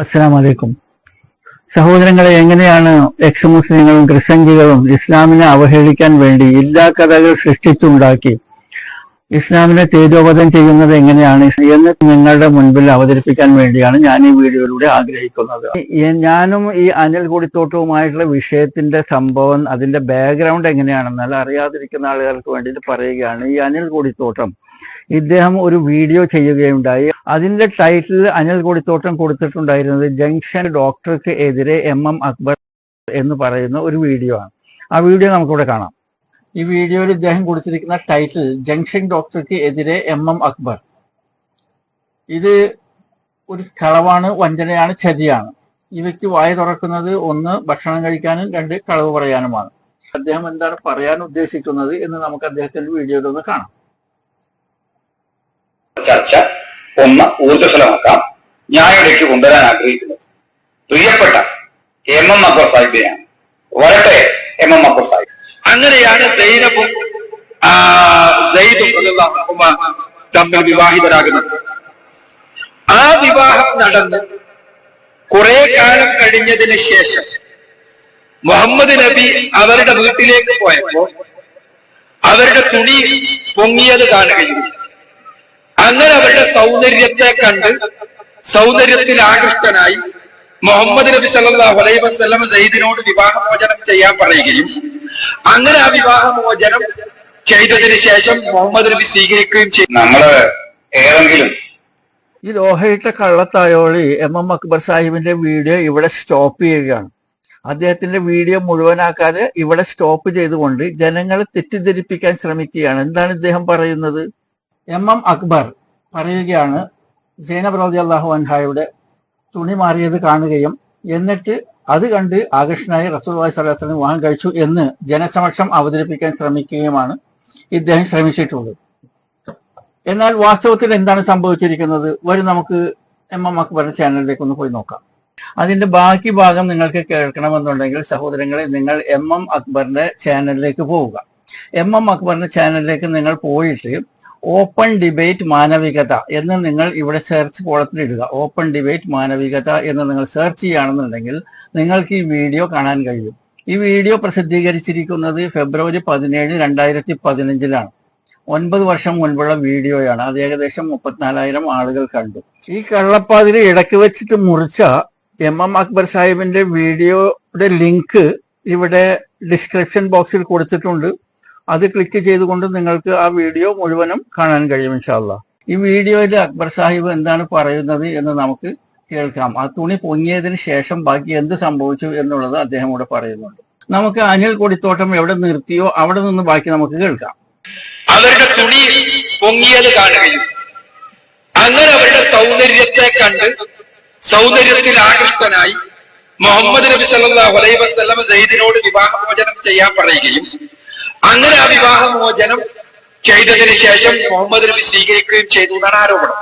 അസ്സലാം വലൈക്കും സഹോദരങ്ങളെ എങ്ങനെയാണ് എക്സ് മുസ്ലിങ്ങളും ക്രിസ്ത്യൻജികളും ഇസ്ലാമിനെ അവഹേളിക്കാൻ വേണ്ടി ഇല്ലാ കഥകൾ സൃഷ്ടിച്ചുണ്ടാക്കി ഇസ്ലാമിനെ തേജോവധം ചെയ്യുന്നത് എങ്ങനെയാണ്? എന്ന് നിങ്ങളുടെ മുൻപിൽ അവതരിപ്പിക്കാൻ വേണ്ടിയാണ് ഞാൻ ഈ വീഡിയോയിലൂടെ ആഗ്രഹിക്കുന്നത്. ഞാനും ഈ അനിൽ കുടിത്തോട്ടവുമായിട്ടുള്ള വിഷയത്തിന്റെ സംഭവം അതിന്റെ ബാക്ക്ഗ്രൗണ്ട് എങ്ങനെയാണെന്നാൽ അറിയാതിരിക്കുന്ന ആളുകൾക്ക് വേണ്ടിയിട്ട് പറയുകയാണ് ഈ അനിൽ കുടിത്തോട്ടം. ഇദ്ദേഹം ഒരു വീഡിയോ ചെയ്യുകയുണ്ടായി. അതിന്റെ ടൈറ്റിൽ അനിൽ കൂടിത്തോട്ടം കൊടുത്തിട്ടുണ്ടായിരുന്നത് ജംഗ്ഷൻ ഡോക്ടർക്ക് എതിരെ എം എം അക്ബർ എന്ന് പറയുന്ന ഒരു വീഡിയോ ആണ്. ആ വീഡിയോ നമുക്കിവിടെ കാണാം. ഈ വീഡിയോയിൽ ഇദ്ദേഹം കൊടുത്തിരിക്കുന്ന ടൈറ്റിൽ ജംഗ്ഷൻ ഡോക്ടർക്ക് എതിരെ എം എം അക്ബർ ഇത് ഒരു കളവാണ് വഞ്ചനയാണ് ചതിയാണ്. ഇവയ്ക്ക് വായ തുറക്കുന്നത് ഒന്ന് ഭക്ഷണം കഴിക്കാനും രണ്ട് കളവ് പറയാനുമാണ്. അദ്ദേഹം എന്താണ് പറയാൻ ഉദ്ദേശിക്കുന്നത് എന്ന് നമുക്ക് അദ്ദേഹത്തിന്റെ വീഡിയോയിൽ ഒന്ന് കാണാം. ചർച്ച ഒന്ന് ഊർജസ്വലമാക്കാം. ഞാൻ ഇടയ്ക്ക് കൊണ്ടുവരാൻ ആഗ്രഹിക്കുന്നത്. പ്രിയപ്പെട്ട എം എം അക്ബർ സാഹിബിനെയാണ്. വരട്ടെ എം എം അക്ബർ സാഹിബ്. അങ്ങനെയാണ് സൈനബും തമ്മിൽ വിവാഹിതരാകുന്നത്. ആ വിവാഹം നടന്ന് കുറെ കാലം കഴിഞ്ഞതിന് ശേഷം മുഹമ്മദ് നബി അവരുടെ വീട്ടിലേക്ക് പോയപ്പോ അവരുടെ തുണി പൊങ്ങിയത് കാണുകയും അങ്ങനെ അവരുടെ സൗന്ദര്യത്തെ കണ്ട് സൗന്ദര്യത്തിൽ ആകൃഷ്ടനായി മുഹമ്മദ് നബി സല്ലല്ലാഹു അലൈഹി വസല്ലം സയ്യിദിനോട് വിവാഹമോചനം ചെയ്യാൻ പറയുകയും അങ്ങനെ ആ വിവാഹമോചനം ചെയ്തതിന് ശേഷം മുഹമ്മദ് നബി സ്വീകരിക്കുകയും ചെയ്തു. നമ്മൾ ഏതെങ്കിലും ഈ ലോഹയിട്ട കള്ളത്തായോളി എം എം അക്ബർ സാഹിബിന്റെ വീഡിയോ ഇവിടെ സ്റ്റോപ്പ് ചെയ്യുകയാണ്. അദ്ദേഹത്തിന്റെ വീഡിയോ മുഴുവനാക്കാതെ ഇവിടെ സ്റ്റോപ്പ് ചെയ്തുകൊണ്ട് ജനങ്ങളെ തെറ്റിദ്ധരിപ്പിക്കാൻ ശ്രമിക്കുകയാണ്. എന്താണ് ഇദ്ദേഹം പറയുന്നത്? എം എം അക്ബർ പറയുകയാണ് സൈനബ് റബി അള്ളാഹു അൻഹായുടെ തുണി മാറിയത് കാണുകയും എന്നിട്ട് അത് കണ്ട് ആകർഷനായി റസൂൽ സ്വലാസ്ലം വിവാഹം കഴിച്ചു എന്ന് ജനസമക്ഷം അവതരിപ്പിക്കാൻ ശ്രമിക്കുകയുമാണ് ഇദ്ദേഹം ശ്രമിച്ചിട്ടുള്ളത്. എന്നാൽ വാസ്തവത്തിൽ എന്താണ് സംഭവിച്ചിരിക്കുന്നത്? വരും നമുക്ക് എം എം അക്ബർ ചാനലിലേക്ക് ഒന്ന് പോയി നോക്കാം. അതിന്റെ ബാക്കി ഭാഗം നിങ്ങൾക്ക് കേൾക്കണമെന്നുണ്ടെങ്കിൽ സഹോദരങ്ങളെ നിങ്ങൾ എം എം അക്ബറിന്റെ ചാനലിലേക്ക് പോവുക. എം എം അക്ബറിന്റെ ചാനലിലേക്ക് നിങ്ങൾ പോയിട്ട് ഓപ്പൺ ഡിബേറ്റ് മാനവികത എന്ന് നിങ്ങൾ ഇവിടെ സെർച്ച് കോളത്തിൽ ഇടുക. ഓപ്പൺ ഡിബേറ്റ് മാനവികത എന്ന് നിങ്ങൾ സെർച്ച് ചെയ്യുകയാണെന്നുണ്ടെങ്കിൽ നിങ്ങൾക്ക് ഈ വീഡിയോ കാണാൻ കഴിയും. ഈ വീഡിയോ പ്രസിദ്ധീകരിച്ചിരിക്കുന്നത് ഫെബ്രുവരി പതിനേഴ് രണ്ടായിരത്തി പതിനഞ്ചിലാണ് ഒൻപത് വർഷം മുൻപുള്ള വീഡിയോയാണ് അത് ഏകദേശം മുപ്പത്തിനാലായിരം ആളുകൾ കണ്ടു. ഈ കള്ളപ്പാതിരി ഇടയ്ക്ക് വെച്ചിട്ട് മുറിച്ച എം എം അക്ബർ സാഹിബിന്റെ വീഡിയോയുടെ ലിങ്ക് ഇവിടെ ഡിസ്ക്രിപ്ഷൻ ബോക്സിൽ കൊടുത്തിട്ടുണ്ട്. അത് ക്ലിക്ക് ചെയ്തുകൊണ്ട് നിങ്ങൾക്ക് ആ വീഡിയോ മുഴുവനും കാണാൻ കഴിയും ഇൻഷാല്ല ഈ വീഡിയോയിൽ അക്ബർ സാഹിബ് എന്താണ് പറയുന്നത് എന്ന് നമുക്ക് കേൾക്കാം. ആ തുണി പൊങ്ങിയതിന് ശേഷം ബാക്കി എന്ത് സംഭവിച്ചു എന്നുള്ളത് അദ്ദേഹം ഇവിടെ പറയുന്നുണ്ട്. നമുക്ക് അനിൽ കൊടിത്തോട്ടം എവിടെ നിർത്തിയോ അവിടെ നിന്ന് ബാക്കി നമുക്ക് കേൾക്കാം. അവരുടെ തുണി പൊങ്ങിയത് കാണുകയും അങ്ങനെ അവരുടെ സൗന്ദര്യത്തെ കണ്ട് സൗന്ദര്യത്തിൽ ആകൃഷ്ടനായി മുഹമ്മദ് നബി സല്ലാ അലൈഹി വസല്ലം സയ്യിദിനോട് വിവാഹമോചനം ചെയ്യാൻ പറയുകയും അങ്ങനെ ആ വിവാഹമോചനം ചെയ്തതിന് ശേഷം മുഹമ്മദ് നബി സ്വീകരിക്കുകയും ചെയ്തു എന്നാണ് ആരോപണം.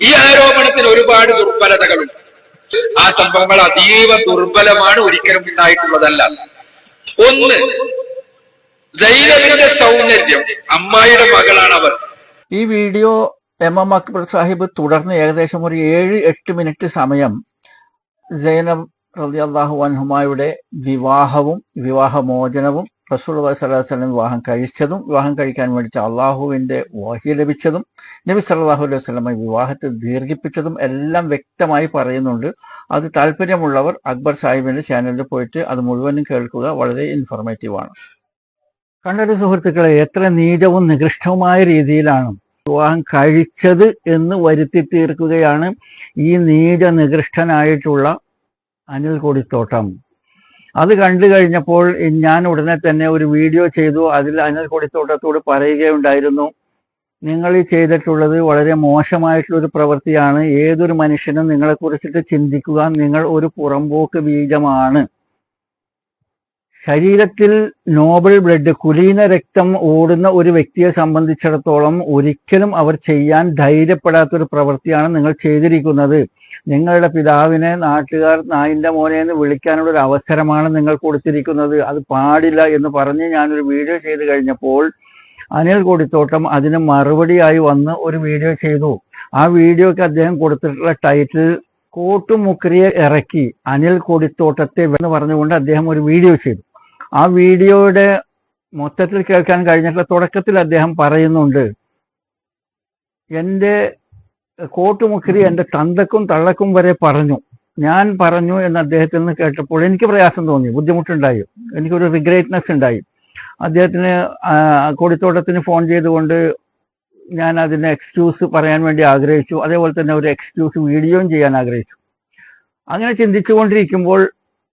ഈ ആരോപണത്തിൽ ഒരുപാട് ദുർബലതകളുണ്ട് ആ സംഭവങ്ങൾ അതീവ ദുർബലമാണ് ഒരിക്കലും ഉണ്ടായിട്ടുള്ളതല്ല. ഒന്ന് സൈനബിന്റെ സൗന്ദര്യം അമ്മായിയുടെ മകളാണ് അവർ. ഈ video M M Akbar Sahib തുടർന്ന് ഏകദേശം ഒരു ഏഴ് എട്ട് മിനിറ്റ് സമയം ജൈനബ് റലി അള്ളാഹു അൻഹുമായുടെ വിവാഹവും വിവാഹമോചനവും റസൂൽ വസ്ലം വിവാഹം കഴിച്ചതും വിവാഹം കഴിക്കാൻ വേണ്ടിയിട്ട് അള്ളാഹുവിന്റെ വഹി ലഭിച്ചതും നബി സല്ലാഹു അലൈഹി വസ്ലമ വിവാഹത്തെ ദീർഘിപ്പിച്ചതും എല്ലാം വ്യക്തമായി പറയുന്നുണ്ട്. അത് താല്പര്യമുള്ളവർ അക്ബർ സാഹിബിന്റെ ചാനലിൽ പോയിട്ട് അത് മുഴുവനും കേൾക്കുക. വളരെ ഇൻഫോർമേറ്റീവ് ആണ്. കണ്ടൊരു സുഹൃത്തുക്കളെ എത്ര നീചവും നികൃഷ്ടവുമായ രീതിയിലാണ് വിവാഹം കഴിച്ചത് എന്ന് വരുത്തി തീർക്കുകയാണ് ഈ നീച നികൃഷ്ടനായിട്ടുള്ള അനിൽ കൊടിത്തോട്ടം അത് കണ്ടു കഴിഞ്ഞപ്പോൾ ഞാൻ ഉടനെ തന്നെ ഒരു വീഡിയോ ചെയ്തു. അതിൽ അനിൽ കൊടിത്തോട്ടത്തോട് പറയുകയുണ്ടായിരുന്നു. നിങ്ങൾ ചെയ്തിട്ടുള്ളത് വളരെ മോശമായിട്ടുള്ള ഒരു പ്രവൃത്തിയാണ്. ഏതൊരു മനുഷ്യനും നിങ്ങളെ കുറിച്ചിട്ട് ചിന്തിക്കുക. നിങ്ങൾ ഒരു പുറമ്പോക്ക് ബീജമാണ്. ശരീരത്തിൽ നോബൽ ബ്ലഡ് കുലീന രക്തം ഓടുന്ന ഒരു വ്യക്തിയെ സംബന്ധിച്ചിടത്തോളം ഒരിക്കലും അവർ ചെയ്യാൻ ധൈര്യപ്പെടാത്ത ഒരു പ്രവൃത്തിയാണ് നിങ്ങൾ ചെയ്തിരിക്കുന്നത്. നിങ്ങളുടെ പിതാവിനെ നാട്ടുകാർ നായിന്റെ മോനെ എന്ന് വിളിക്കാനുള്ള ഒരു അവസരമാണ് നിങ്ങൾ കൊടുത്തിരിക്കുന്നത്. അത് പാടില്ല എന്ന് പറഞ്ഞ് ഞാനൊരു വീഡിയോ ചെയ്ത് കഴിഞ്ഞപ്പോൾ അനിൽ കൊടിത്തോട്ടം അതിന് മറുപടിയായി വന്ന് ഒരു വീഡിയോ ചെയ്തു. ആ വീഡിയോക്ക് അദ്ദേഹം കൊടുത്തിട്ടുള്ള ടൈറ്റിൽ കോട്ടുമുക്രിയെ ഇറക്കി അനിൽ കൊടിത്തോട്ടത്തെ എന്ന് പറഞ്ഞുകൊണ്ട് അദ്ദേഹം ഒരു വീഡിയോ ചെയ്തു. ആ വീഡിയോയുടെ മൊത്തത്തിൽ കേൾക്കാൻ കഴിഞ്ഞിട്ടുള്ള തുടക്കത്തിൽ അദ്ദേഹം പറയുന്നുണ്ട് എന്റെ കോട്ടുമുക്രി എന്റെ തന്തക്കും തള്ളക്കും വരെ പറഞ്ഞു. ഞാൻ പറഞ്ഞു എന്ന് അദ്ദേഹത്തിൽ നിന്ന് കേട്ടപ്പോൾ എനിക്ക് പ്രയാസം തോന്നി ബുദ്ധിമുട്ടുണ്ടായി. എനിക്കൊരു റിഗ്രേറ്റ്നെസ് ഉണ്ടായി. അദ്ദേഹത്തിന് കൊടിത്തോട്ടത്തിന് ഫോൺ ചെയ്തുകൊണ്ട് ഞാൻ അതിന് എക്സ്ക്യൂസ് പറയാൻ വേണ്ടി ആഗ്രഹിച്ചു. അതേപോലെ തന്നെ ഒരു എക്സ്ക്യൂസ് വീഡിയോയും ചെയ്യാൻ ആഗ്രഹിച്ചു. അങ്ങനെ ചിന്തിച്ചുകൊണ്ടിരിക്കുമ്പോൾ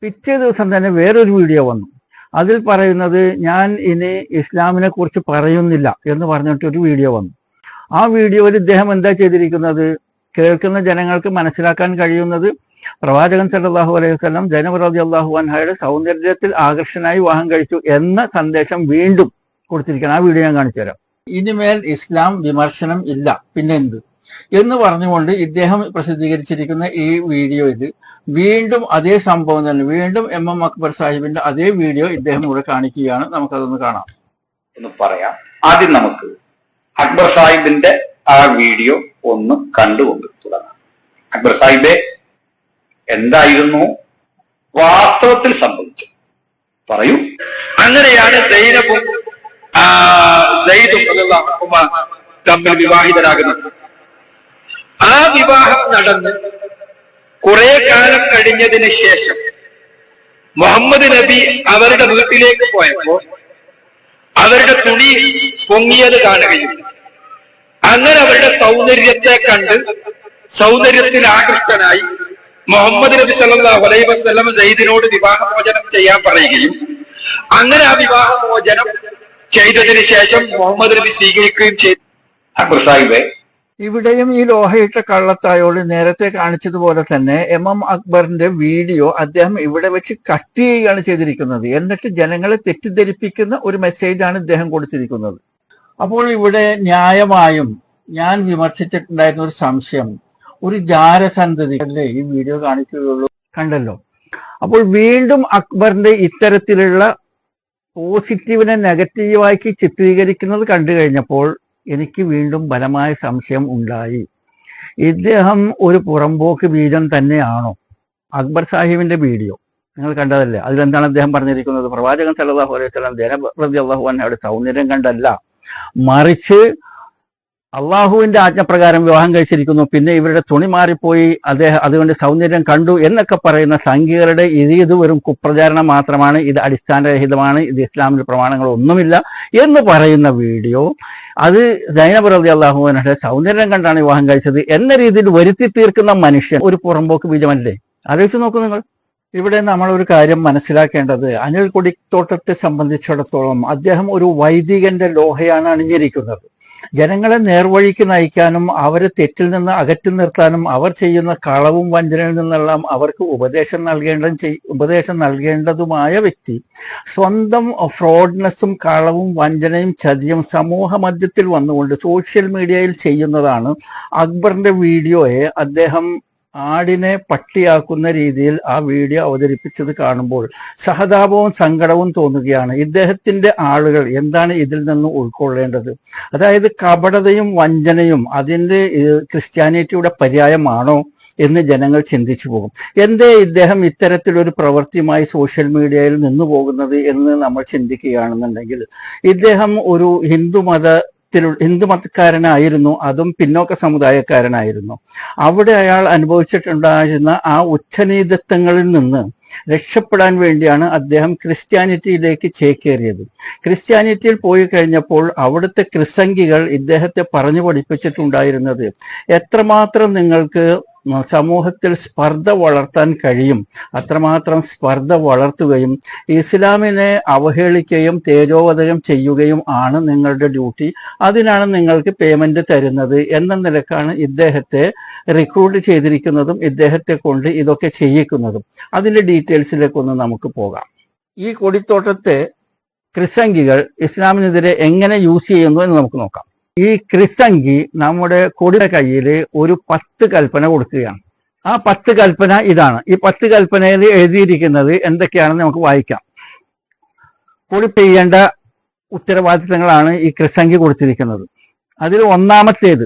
പിറ്റേ ദിവസം തന്നെ വേറൊരു വീഡിയോ വന്നു. അതിൽ പറയുന്നത് ഞാൻ ഇനി ഇസ്ലാമിനെ കുറിച്ച് പറയുന്നില്ല എന്ന് പറഞ്ഞിട്ട് ഒരു വീഡിയോ വന്നു. ആ വീഡിയോയിൽ ഇദ്ദേഹം എന്താ ചെയ്തിരിക്കുന്നത്? കേൾക്കുന്ന ജനങ്ങൾക്ക് മനസ്സിലാക്കാൻ കഴിയുന്നത് പ്രവാചകൻ സല്ലാഹു അലൈഹി വസല്ലം ജനപ്രതി അള്ളാഹു അൻഹയുടെ സൗന്ദര്യത്തിൽ ആകർഷനായി വാഹം കഴിച്ചു എന്ന സന്ദേശം വീണ്ടും കൊടുത്തിരിക്കണം ആ വീഡിയോ ഞാൻ കാണിച്ചു തരാം ഇനിമേൽ ഇസ്ലാം വിമർശനം ഇല്ല. പിന്നെ എന്ത് എന്ന് പറഞ്ഞുകൊണ്ട് ഇദ്ദേഹം പ്രസിദ്ധീകരിച്ചിരിക്കുന്ന ഈ വീഡിയോ വീഡിയോയിൽ വീണ്ടും അതേ സംഭവം തന്നെ വീണ്ടും എം എം അക്ബർ സാഹിബിന്റെ അതേ വീഡിയോ ഇദ്ദേഹം ഇവിടെ കാണിക്കുകയാണ്. നമുക്കതൊന്ന് കാണാം. എന്ന് പറയാം. ആദ്യം നമുക്ക് അക്ബർ സാഹിബിന്റെ ആ വീഡിയോ ഒന്ന് കണ്ടുകൊണ്ട് തുടങ്ങാം. അക്ബർ സാഹിബെ എന്തായിരുന്നു? വാസ്തവത്തിൽ സംഭവിച്ചു. പറയൂ. അങ്ങനെയാണ് സൈനബും തമ്മിൽ വിവാഹിതരാകുന്നത്. ആ വിവാഹം നടന്ന് കുറെ കാലം കഴിഞ്ഞതിന് ശേഷം മുഹമ്മദ് നബി അവരുടെ വീട്ടിലേക്ക് പോയപ്പോ അവരുടെ തുണി പൊങ്ങിയത് കാണുകയും അങ്ങനെ അവരുടെ സൗന്ദര്യത്തെ കണ്ട് സൗന്ദര്യത്തിൽ ആകൃഷ്ടനായി മുഹമ്മദ് നബി സല്ലല്ലാഹു അലൈഹി വസ്ലം സയ്യിദിനോട് വിവാഹമോചനം ചെയ്യാൻ പറയുകയും അങ്ങനെ ആ വിവാഹമോചനം ചെയ്തതിന് ശേഷം മുഹമ്മദ് നബി സ്വീകരിക്കുകയും ചെയ്തു. അക്ബർ സാഹിബെ ഇവിടെയും ഈ ലോഹയിട്ട കള്ളത്തായോളി നേരത്തെ കാണിച്ചതുപോലെ തന്നെ എം എം അക്ബറിന്റെ വീഡിയോ അദ്ദേഹം ഇവിടെ വെച്ച് കട്ട് ചെയ്യുകയാണ് ചെയ്തിരിക്കുന്നത്. എന്നിട്ട് ജനങ്ങളെ തെറ്റിദ്ധരിപ്പിക്കുന്ന ഒരു മെസ്സേജാണ് ഇദ്ദേഹം കൊടുത്തിരിക്കുന്നത്. അപ്പോൾ ഇവിടെ ന്യായമായും ഞാൻ വിമർശിച്ചിട്ടുണ്ടായിരുന്ന ഒരു സംശയം ഒരു ജാരസന്ധതി അല്ലേ ഈ വീഡിയോ കാണിക്കുകയുള്ളൂ കണ്ടല്ലോ. അപ്പോൾ വീണ്ടും അക്ബറിന്റെ ഇത്തരത്തിലുള്ള പോസിറ്റീവിനെ നെഗറ്റീവാക്കി ചിത്രീകരിക്കുന്നത് കണ്ടു കഴിഞ്ഞപ്പോൾ എനിക്ക് വീണ്ടും ബലമായ സംശയം ഉണ്ടായി. ഇദ്ദേഹം ഒരു പുറമ്പോക്ക് ബീജം തന്നെയാണോ? അക്ബർ സാഹിബിന്റെ വീഡിയോ. നിങ്ങൾ കണ്ടതല്ലേ? അതിലെന്താണ് അദ്ദേഹം പറഞ്ഞിരിക്കുന്നത്? പ്രവാചകൻ സല്ലാഹു അലൈഹി വസല്ലം ജനപ്രതി അള്ളാഹു അവിടെ സൗന്ദര്യം കണ്ടല്ല. മറിച്ച് അള്ളാഹുവിന്റെ ആജ്ഞപ്രകാരം വിവാഹം കഴിച്ചിരിക്കുന്നു. പിന്നെ ഇവരുടെ തുണി മാറിപ്പോയി. അദ്ദേഹം അതുകൊണ്ട് സൗന്ദര്യം കണ്ടു എന്നൊക്കെ പറയുന്ന സംഘികളുടെ ഇത് ഇത് വെറും കുപ്രചാരണം മാത്രമാണ്. ഇത് അടിസ്ഥാനരഹിതമാണ്. ഇത് ഇസ്ലാമിന്റെ പ്രമാണങ്ങൾ ഒന്നുമില്ല എന്ന് പറയുന്ന വീഡിയോ. അത് ജൈനബ് റബി അള്ളാഹുവിനുടെ സൗന്ദര്യം കണ്ടാണ് വിവാഹം കഴിച്ചത് എന്ന രീതിയിൽ വരുത്തി തീർക്കുന്ന മനുഷ്യൻ ഒരു പുറമ്പോക്ക് ബീജമല്ലേ? ആലോചിച്ച് നോക്കൂ നിങ്ങൾ. ഇവിടെ നമ്മൾ ഒരു കാര്യം മനസ്സിലാക്കേണ്ടത്. അനിൽ കൊടിത്തോട്ടത്തെ സംബന്ധിച്ചിടത്തോളം അദ്ദേഹം ഒരു വൈദികന്റെ ലോഹയാണ് അണിഞ്ഞിരിക്കുന്നത്. ജനങ്ങളെ നേർവഴിക്ക് നയിക്കാനും അവരെ തെറ്റിൽ നിന്ന് അകറ്റി നിർത്താനും അവർ ചെയ്യുന്ന കളവും വഞ്ചനയിൽ നിന്നെല്ലാം അവർക്ക് ഉപദേശം നൽകേണ്ട ഉപദേശം നൽകേണ്ടതുമായ വ്യക്തി. സ്വന്തം ഫ്രോഡ്നെസ്സും കളവും വഞ്ചനയും ചതിയും സമൂഹ മധ്യത്തിൽ വന്നുകൊണ്ട് സോഷ്യൽ മീഡിയയിൽ ചെയ്യുന്നതാണ് അക്ബറിന്റെ വീഡിയോയെ അദ്ദേഹം ആടിനെ പട്ടിയാക്കുന്ന രീതിയിൽ ആ വീഡിയോ അവതരിപ്പിച്ചത് കാണുമ്പോൾ സഹതാപവും സങ്കടവും തോന്നുകയാണ്. ഇദ്ദേഹത്തിന്റെ ആളുകൾ എന്താണ് ഇതിൽ നിന്ന് ഉൾക്കൊള്ളേണ്ടത്? അതായത് കപടതയും വഞ്ചനയും അതിന്റെ ക്രിസ്ത്യാനിറ്റിയുടെ പര്യായമാണോ എന്ന് ജനങ്ങൾ ചിന്തിച്ചു പോകും. എന്തേ ഇദ്ദേഹം ഇത്തരത്തിലൊരു പ്രവൃത്തിയുമായി സോഷ്യൽ മീഡിയയിൽ നിന്നു പോകുന്നത് എന്ന് നമ്മൾ ചിന്തിക്കുകയാണെന്നുണ്ടെങ്കിൽ ഇദ്ദേഹം ഒരു ഹിന്ദുമത ഹിന്ദു മതക്കാരനായിരുന്നു അതും പിന്നോക്ക സമുദായക്കാരനായിരുന്നു. അവിടെ അയാൾ അനുഭവിച്ചിട്ടുണ്ടായിരുന്ന ആ ഉച്ചനീതത്വങ്ങളിൽ നിന്ന് രക്ഷപ്പെടാൻ വേണ്ടിയാണ് അദ്ദേഹം ക്രിസ്ത്യാനിറ്റിയിലേക്ക് ചേക്കേറിയത്. ക്രിസ്ത്യാനിറ്റിയിൽ പോയി കഴിഞ്ഞപ്പോൾ അവിടുത്തെ ക്രിസംഗികൾ ഇദ്ദേഹത്തെ പറഞ്ഞു പഠിപ്പിച്ചിട്ടുണ്ടായിരുന്നത് എത്രമാത്രം നിങ്ങൾക്ക് സമൂഹത്തിൽ സ്പർദ്ധ വളർത്താൻ കഴിയും. അത്രമാത്രം സ്പർദ്ധ വളർത്തുകയും ഇസ്ലാമിനെ അവഹേളിക്കുകയും തേജോവധകം ചെയ്യുകയും ആണ് നിങ്ങളുടെ ഡ്യൂട്ടി. അതിനാണ് നിങ്ങൾക്ക് പേയ്മെന്റ് തരുന്നത് എന്ന നിലക്കാണ് ഇദ്ദേഹത്തെ റിക്രൂട്ട് ചെയ്തിരിക്കുന്നതും ഇദ്ദേഹത്തെ കൊണ്ട് ഇതൊക്കെ ചെയ്യിക്കുന്നതും. അതിന്റെ ഡീറ്റെയിൽസിലേക്കൊന്ന് നമുക്ക് പോകാം. ഈ കൊടിത്തോട്ടത്തെ ക്രിസംഗികൾ ഇസ്ലാമിനെതിരെ എങ്ങനെ യൂസ് ചെയ്യുന്നു എന്ന് നമുക്ക് നോക്കാം. ഈ ക്രിസംഗി നമ്മുടെ കൊടിയുടെ കയ്യിൽ ഒരു പത്ത് കൽപ്പന കൊടുക്കുകയാണ്. ആ പത്ത് കൽപ്പന ഇതാണ്. ഈ പത്ത് കൽപ്പനയിൽ എഴുതിയിരിക്കുന്നത് എന്തൊക്കെയാണെന്ന് നമുക്ക് വായിക്കാം. കൊടി ചെയ്യേണ്ട ഉത്തരവാദിത്തങ്ങളാണ് ഈ ക്രിസംഗി കൊടുത്തിരിക്കുന്നത്. അതിൽ ഒന്നാമത്തേത്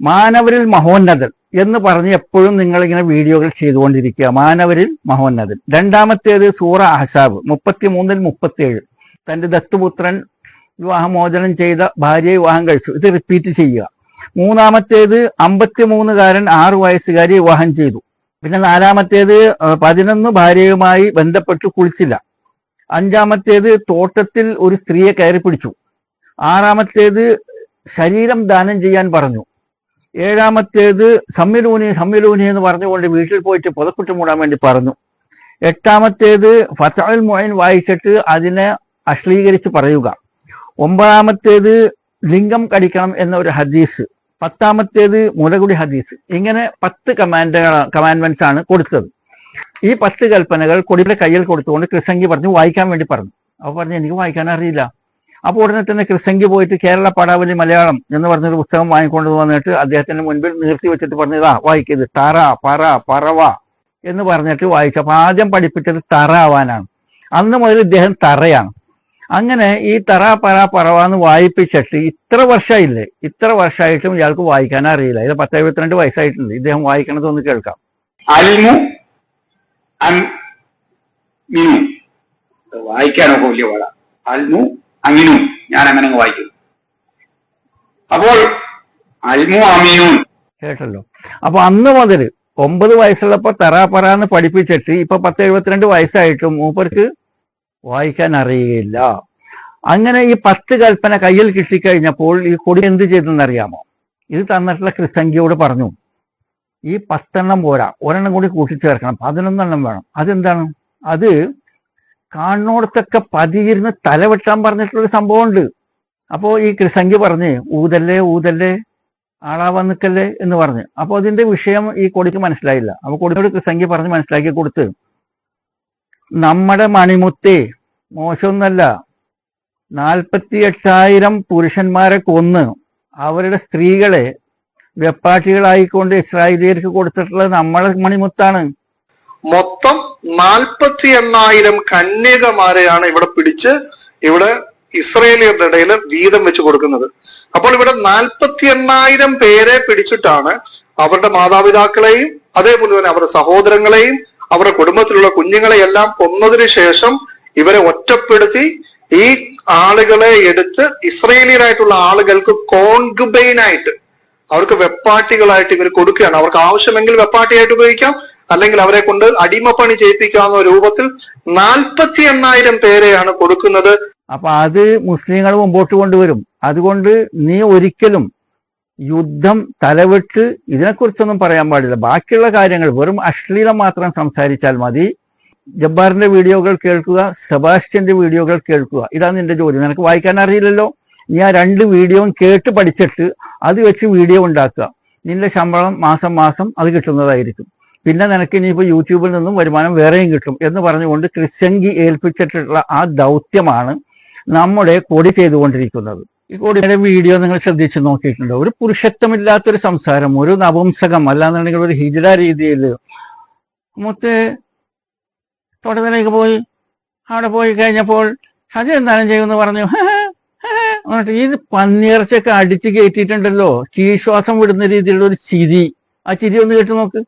മാനവരിൽ മഹോന്നതൻ എന്ന് പറഞ്ഞ് എപ്പോഴും നിങ്ങൾ ഇങ്ങനെ വീഡിയോകൾ ചെയ്തുകൊണ്ടിരിക്കുക. മാനവരിൽ മഹോന്നതൻ. രണ്ടാമത്തേത് സൂറ അഹസാബ് മുപ്പത്തിമൂന്നിൽ മുപ്പത്തിയേഴ്. തന്റെ ദത്തുപുത്രൻ വിവാഹമോചനം ചെയ്ത ഭാര്യയെ വിവാഹം കഴിച്ചു. ഇത് റിപ്പീറ്റ് ചെയ്യുക. മൂന്നാമത്തേത് അമ്പത്തിമൂന്നുകാരൻ ആറ് വയസ്സുകാരി വിവാഹം ചെയ്തു. പിന്നെ നാലാമത്തേത് പതിനൊന്ന് ഭാര്യയുമായി ബന്ധപ്പെട്ട് കുളിച്ചില്ല. അഞ്ചാമത്തേത് തോട്ടത്തിൽ ഒരു സ്ത്രീയെ കയറി പിടിച്ചു. ആറാമത്തേത് ശരീരം ദാനം ചെയ്യാൻ പറഞ്ഞു. ഏഴാമത്തേത് സമ്മിലൂനി സമ്മിലൂനി എന്ന് പറഞ്ഞുകൊണ്ട് വീട്ടിൽ പോയിട്ട് പുതക്കുട്ടി മൂടാൻ വേണ്ടി പറഞ്ഞു. എട്ടാമത്തേത് ഫത്തൽ മൊയിൻ വായിച്ചിട്ട് അതിനെ അശ്ലീകരിച്ച് പറയുക. ഒമ്പതാമത്തേത് ലിംഗം കടിക്കണം എന്ന ഒരു ഹദീസ്. പത്താമത്തേത് മുലകുടി ഹദീസ്. ഇങ്ങനെ പത്ത് കമാൻഡുകൾ കമാൻഡ്മെന്റ്സ് ആണ് കൊടുത്തത്. ഈ പത്ത് കൽപ്പനകൾ കൊടിയുടെ കയ്യിൽ കൊടുത്തുകൊണ്ട് കൃസംഗി പറഞ്ഞു വായിക്കാൻ വേണ്ടി പറഞ്ഞു. അപ്പൊ പറഞ്ഞു എനിക്ക് വായിക്കാൻ അറിയില്ല. അപ്പോൾ ഉടനെ തന്നെ കൃസംഗി പോയിട്ട് കേരള പടാവലി മലയാളം എന്ന് പറഞ്ഞൊരു പുസ്തകം വാങ്ങിക്കൊണ്ട് വന്നിട്ട് അദ്ദേഹത്തിന്റെ മുൻപിൽ നിർത്തി വെച്ചിട്ട് പറഞ്ഞു ഇതാ വായിക്കത് തറ പറ പറവ എന്ന് പറഞ്ഞിട്ട് വായിച്ചു. അപ്പൊ ആദ്യം പഠിപ്പിച്ചത് തറ ആവാനാണ്. അന്ന് മുതൽ ഇദ്ദേഹം തറയാണ്. അങ്ങനെ ഈ തറ പറ പറവാന്ന് വായിപ്പിച്ചിട്ട് ഇത്ര വർഷമായില്ലേ ഇത്ര വർഷമായിട്ടും ഇയാൾക്ക് വായിക്കാൻ അറിയില്ല. ഇത് പത്ത് എഴുപത്തിരണ്ട് വയസ്സായിട്ടുണ്ട്. ഇദ്ദേഹം വായിക്കണതൊന്ന് കേൾക്കാം. അൽമു മിനു. വായിക്കാനൊക്കെ വലിയ പാടാ. അൽമു അമിനു ഞാൻ അങ്ങനെ വായിക്കും അപ്പോൾ അൽമു അമീനു കേട്ടല്ലോ. അപ്പൊ അന്ന് മുതൽ ഒമ്പത് വയസ്സുള്ളപ്പോ തറാപ്പറ എന്ന് പഠിപ്പിച്ചിട്ട് ഇപ്പൊ പത്ത് എഴുപത്തിരണ്ട് വയസ്സായിട്ടും മൂപ്പർക്ക് വായിക്കാൻ അറിയുകയില്ല അങ്ങനെ ഈ പത്ത് കൽപ്പന കയ്യിൽ കിട്ടിക്കഴിഞ്ഞപ്പോൾ ഈ കൊടി എന്ത് ചെയ്തെന്നറിയാമോ? ഇത് തന്നിട്ടുള്ള ക്രിസംഖ്യയോട് പറഞ്ഞു ഈ പത്തെണ്ണം പോരാ ഒരെണ്ണം കൂടി കൂട്ടിച്ചേർക്കണം പതിനൊന്നെണ്ണം വേണം. അതെന്താണ്? അത് കാണോടത്തൊക്കെ പതിയിരുന്ന് തല വെട്ടാൻ പറഞ്ഞിട്ടുള്ളൊരു സംഭവമുണ്ട്. അപ്പോ ഈ ക്രിസംഖ്യ പറഞ്ഞ് ഊതല്ലേ ഊതല്ലേ ആളാവാൻ നിൽക്കല്ലേ എന്ന് പറഞ്ഞ്. അപ്പൊ അതിന്റെ വിഷയം ഈ കൊടിക്ക് മനസ്സിലായില്ല. അപ്പൊ കൊടിയോട് സംഖ്യ പറഞ്ഞ് മനസ്സിലാക്കി കൊടുത്ത് നമ്മുടെ മണിമുത്തേ മോശമൊന്നല്ല. നാൽപ്പത്തി എട്ടായിരം പുരുഷന്മാരെ കൊന്ന് അവരുടെ സ്ത്രീകളെ വെപ്പാട്ടികളായിക്കൊണ്ട് ഇസ്രായേലിയർക്ക് കൊടുത്തിട്ടുള്ളത് നമ്മളെ മണിമുത്താണ്. മൊത്തം നാൽപ്പത്തി എണ്ണായിരം കന്യകമാരെയാണ് ഇവിടെ പിടിച്ച് ഇവിടെ ഇസ്രയേലിയരുടെ ഇടയിൽ വീതം വെച്ച് കൊടുക്കുന്നത്. അപ്പോൾ ഇവിടെ നാൽപ്പത്തി എണ്ണായിരം പേരെ പിടിച്ചിട്ടാണ് അവരുടെ മാതാപിതാക്കളെയും അതേപോലെ തന്നെ അവരുടെ സഹോദരങ്ങളെയും അവരുടെ കുടുംബത്തിലുള്ള കുഞ്ഞുങ്ങളെയെല്ലാം കൊന്നതിന് ശേഷം ഇവരെ ഒറ്റപ്പെടുത്തി ഈ ആളുകളെ എടുത്ത് ഇസ്രയേലിയനായിട്ടുള്ള ആളുകൾക്ക് കോൺഗുബൈനായിട്ട് അവർക്ക് വെപ്പാട്ടികളായിട്ട് ഇവർ കൊടുക്കുകയാണ്. അവർക്ക് ആവശ്യമെങ്കിൽ വെപ്പാട്ടിയായിട്ട് ഉപയോഗിക്കാം. അല്ലെങ്കിൽ അവരെ കൊണ്ട് അടിമപ്പണി ചെയ്യിപ്പിക്കാവുന്ന രൂപത്തിൽ നാൽപ്പത്തി എണ്ണായിരം പേരെയാണ് കൊടുക്കുന്നത്. അപ്പൊ അത് മുസ്ലിങ്ങൾ മുമ്പോട്ട് കൊണ്ടുവരും. അതുകൊണ്ട് നീ ഒരിക്കലും യുദ്ധം തലവിട്ട് ഇതിനെക്കുറിച്ചൊന്നും പറയാൻ പാടില്ല. ബാക്കിയുള്ള കാര്യങ്ങൾ വെറും അശ്ലീലം മാത്രം സംസാരിച്ചാൽ മതി. ജബ്ബാറിന്റെ വീഡിയോകൾ കേൾക്കുക സെബാസ്റ്റ്യന്റെ വീഡിയോകൾ കേൾക്കുക. ഇതാണ് നിന്റെ ജോലി. നിനക്ക് വായിക്കാൻ അറിയില്ലല്ലോ? നീ ആ രണ്ട് വീഡിയോയും കേട്ട് പഠിച്ചിട്ട് അത് വെച്ച് വീഡിയോ ഉണ്ടാക്കുക. നിന്റെ ശമ്പളം മാസം മാസം അത് കിട്ടുന്നതായിരിക്കും. പിന്നെ നിനക്ക് ഇനിയിപ്പോൾ യൂട്യൂബിൽ നിന്നും വരുമാനം വേറെയും കിട്ടും എന്ന് പറഞ്ഞുകൊണ്ട് ക്രിസ്ത്യങ്കി ഏൽപ്പിച്ചിട്ടുള്ള ആ ദൗത്യമാണ് നമ്മുടെ കൊടി ചെയ്തുകൊണ്ടിരിക്കുന്നത്. കൊടിയുടെ വീഡിയോ നിങ്ങൾ ശ്രദ്ധിച്ചു നോക്കിയിട്ടുണ്ടോ. ഒരു പുരുഷത്വമില്ലാത്തൊരു സംസാരം ഒരു നപുംസകം അല്ലാന്നുണ്ടെങ്കിൽ ഒരു ഹിജിത രീതിയിൽ മുത്ത് തോട്ടത്തിലേക്ക് പോയി അവിടെ പോയി കഴിഞ്ഞപ്പോൾ സതി എന്താണ് ചെയ്യുമെന്ന് പറഞ്ഞു എന്നിട്ട് ഈ പന്നിയിറച്ചൊക്കെ അടിച്ച് കയറ്റിയിട്ടുണ്ടല്ലോ ചീശ്വാസം വിടുന്ന രീതിയിലുള്ള ഒരു ചിരി. ആ ചിരി ഒന്ന് കേട്ട് നോക്ക്.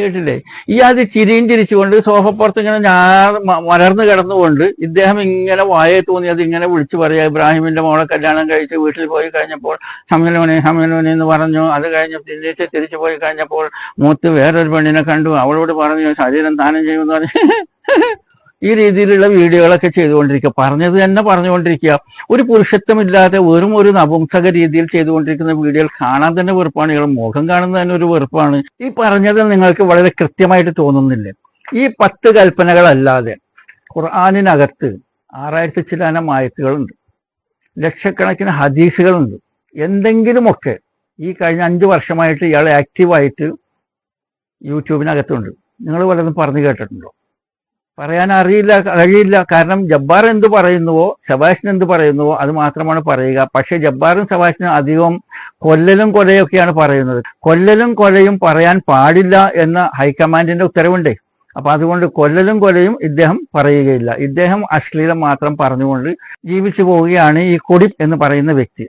കേട്ടില്ലേ? അത് ചിരിയും ചിരിച്ചുകൊണ്ട് സോഫപ്പുറത്ത് ഇങ്ങനെ ഞാൻ മലർന്നു കിടന്നുകൊണ്ട് ഇദ്ദേഹം ഇങ്ങനെ വായെ തോന്നി അത് ഇങ്ങനെ വിളിച്ചു പറയാ ഇബ്രാഹിമിന്റെ മോളെ കല്യാണം കഴിച്ച് വീട്ടിൽ പോയി കഴിഞ്ഞപ്പോൾ സമയലോനെ സമയലോനെ എന്ന് പറഞ്ഞു. അത് കഴിഞ്ഞ് തിരിച്ച് തിരിച്ചു പോയി കഴിഞ്ഞപ്പോൾ മൂത്ത് വേറൊരു പെണ്ണിനെ കണ്ടു. അവളോട് പറഞ്ഞു ശരീരം ദാനം ചെയ്യുമെന്ന് പറഞ്ഞു. ഈ രീതിയിലുള്ള വീഡിയോകളൊക്കെ ചെയ്തുകൊണ്ടിരിക്കുക. പറഞ്ഞത് തന്നെ പറഞ്ഞുകൊണ്ടിരിക്കുക. ഒരു പുരുഷത്വമില്ലാതെ വെറും ഒരു നപുംസക രീതിയിൽ ചെയ്തുകൊണ്ടിരിക്കുന്ന വീഡിയോകൾ കാണാൻ തന്നെ വെറുപ്പാണ്. ഇയാൾ മുഖം കാണുന്നത് തന്നെ ഒരു വെറുപ്പാണ്. ഈ പറഞ്ഞത് നിങ്ങൾക്ക് വളരെ കൃത്യമായിട്ട് തോന്നുന്നില്ലേ. ഈ പത്ത് കൽപ്പനകളല്ലാതെ ഖുർആാനിനകത്ത് ആറായിരത്തി ചിലാനം ആയത്തുകളുണ്ട്. ലക്ഷക്കണക്കിന് ഹദീസുകളുണ്ട്. എന്തെങ്കിലുമൊക്കെ ഈ കഴിഞ്ഞ അഞ്ച് വർഷമായിട്ട് ഇയാൾ ആക്റ്റീവായിട്ട് യൂട്യൂബിനകത്തുണ്ട്. നിങ്ങൾ വല്ലതും പറഞ്ഞു കേട്ടിട്ടുണ്ടോ? പറയാൻ അറിയില്ല കഴിയില്ല കാരണം ജബ്ബാർ എന്ത് പറയുന്നുവോ സബാഷിന് എന്ത് പറയുന്നുവോ അത് മാത്രമാണ് പറയുക. പക്ഷെ ജബ്ബാറും സബാഷിനും അധികം കൊല്ലലും കൊലയൊക്കെയാണ് പറയുന്നത്. കൊല്ലലും കൊലയും പറയാൻ പാടില്ല എന്ന ഹൈക്കമാൻഡിന്റെ ഉത്തരവുണ്ടേ. അപ്പൊ അതുകൊണ്ട് കൊല്ലലും കൊലയും ഇദ്ദേഹം പറയുകയില്ല. ഇദ്ദേഹം അശ്ലീലം മാത്രം പറഞ്ഞുകൊണ്ട് ജീവിച്ചു പോവുകയാണ് ഈ കൊടി എന്ന് പറയുന്ന വ്യക്തി.